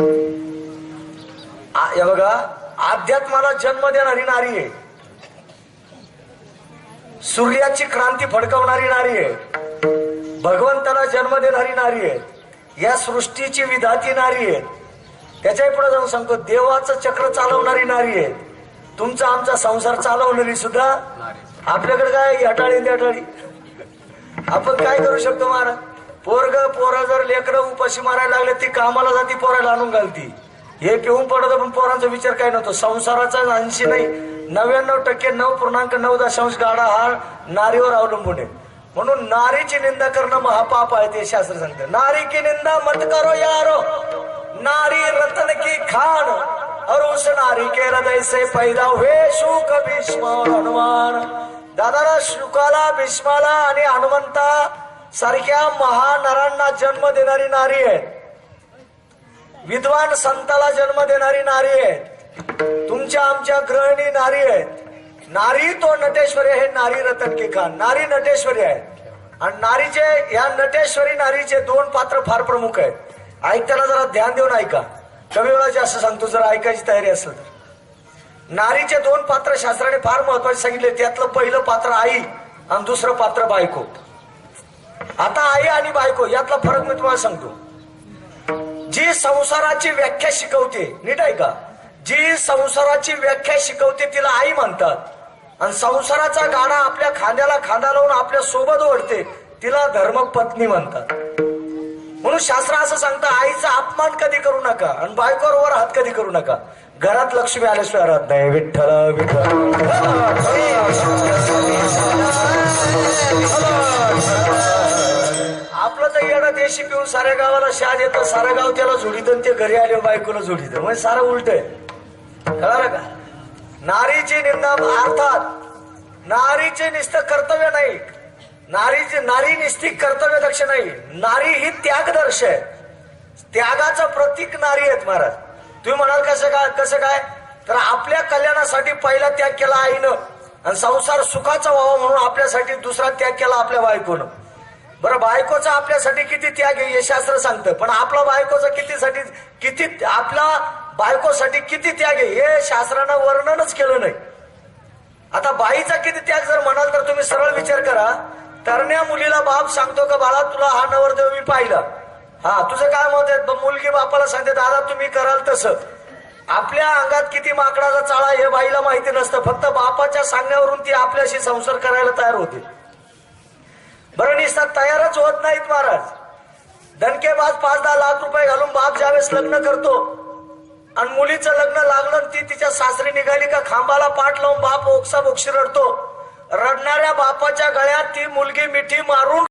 या हे बघा अध्यात्माला जन्म देणारी नारी आहे. सूर्याची क्रांती फडकवणारी नारी आहे. भगवंताला जन्म देणारी नारी आहे. या सृष्टीची विधाती नारी आहे. त्याच्याही पुढे जाऊन सांगतो देवाचं चक्र चालवणारी नारी आहे. तुमचा आमचा संसार चालवणारी सुद्धा आपल्याकडे काय अटाळी अटाळी. आपण काय करू शकतो महाराज? पोरग पोरं जर लेकरं उपाशी मारायला लागले ती कामाला जाती पोरायला आणून घालती. हे पिऊन पडत पण पोरांचा विचार काय नव्हतो. संसाराचा ऐंशी नाही. नव्याण्णव टक्के नऊ पूर्णांक नऊ दशांश गाडा हा नारीवर अवलंबून आहे. म्हणून नारीची निंदा करणं महापाप आहे ते शास्त्र सांगतं. नारी की निंदा मत करो यारो. नारी रतन की खान. और उस नारी के हृदय से पैदा हुए शुक भीष्म हनुमान. दादाला शुकाला भीष्माला आणि हनुमंता सारख्या महानरांना जन्म देणारी नारी आहेत. विद्वान संताला जन्म देणारी नारी आहे तुमच्या आमच्या ग्रहिणी नारी आहेत. नारी तो नटेश्वरी हे नारी रतन की खान. नारी नटेश्वरी आहे. आणि नारीचे या नटेश्वरी नारीचे दोन पात्र फार प्रमुख आहेत. ऐकताना जरा ध्यान देऊन ऐका. कमी वेळा जास्त सांगतो जर ऐकायची तयारी असेल तर. नारीचे दोन पात्र शास्त्राने फार महत्त्वाचे सांगितले. त्यातलं पहिलं पात्र आई आणि दुसरं पात्र बायको. आता आई आणि बायको यातला फरक मी तुम्हाला सांगतो. जी संसाराची व्याख्या शिकवते नीट आहे का जी संसाराची व्याख्या शिकवते तिला आई म्हणतात. आणि संसाराचा गाडा आपल्या खांद्याला खांदा लावून आपल्यासोबत ओढते तिला धर्मपत्नी म्हणतात. म्हणून शास्त्र असं सांगतं आईचा अपमान कधी करू नका आणि बायकोवर वर हात कधी करू नका. घरात लक्ष्मी आल्याशिवाय राहत नाही. विठ्ठल विठ्ठल. आपलं तर येणं देशी पिऊन साऱ्या गावाला शाद येतं. सारं गाव त्याला झोडीत आणि ते घरी आले बायकोला झोडीत म्हणजे सारं उलट आहे. कळालं का? नारीची निंदा अर्थात नारीचे निस्त कर्तव्य नाही. नारीची नारी निस्तिक कर्तव्य दक्ष नाही. नारी ही त्यागदर्श आहे. त्यागाचं प्रतीक नारी आहेत महाराज. तुम्ही म्हणाल कसं काय कसं काय? तर आपल्या कल्याणासाठी पहिला त्याग केला आईनं. आणि संसार सुखाचा व्हावा म्हणून आपल्यासाठी दुसरा त्याग केला आपल्या बायकोनं. बरं बायकोचा आपल्यासाठी किती त्याग आहे हे शास्त्र सांगतं. पण आपला बायकोचा कितीसाठी किती आपला बायकोसाठी किती त्याग आहे हे शास्त्रानं वर्णनच केलं नाही. आता बाईचा किती त्याग जर म्हणाल तर तुम्ही सरळ विचार करा. तरण्या मुलीला बाप सांगतो का बाळा तुला हा नवरदेव मी पाहिला. हा तुझं काय मत आहे? मुलगी बापाला सांगते दादा तुम्ही कराल तसं. आपल्या अंगात किती माकडाचा चाळा हे बाईला माहिती नसतं. फक्त बापाच्या सांगण्यावरून ती आपल्याशी संसार करायला तयार होते. बरं निसतात तयारच होत नाहीत महाराज. दणकेबाज पाच दहा लाख रुपये घालून बाप ज्यावेळेस लग्न करतो आणि मुलीचं लग्न लागलं ती तिच्या सासरी निघाली का खांबाला पाठ लावून बाप ओक्सा बोक्षी रडतो. रडणाऱ्या बापाच्या गळ्यात ती मुलगी मिठी मारून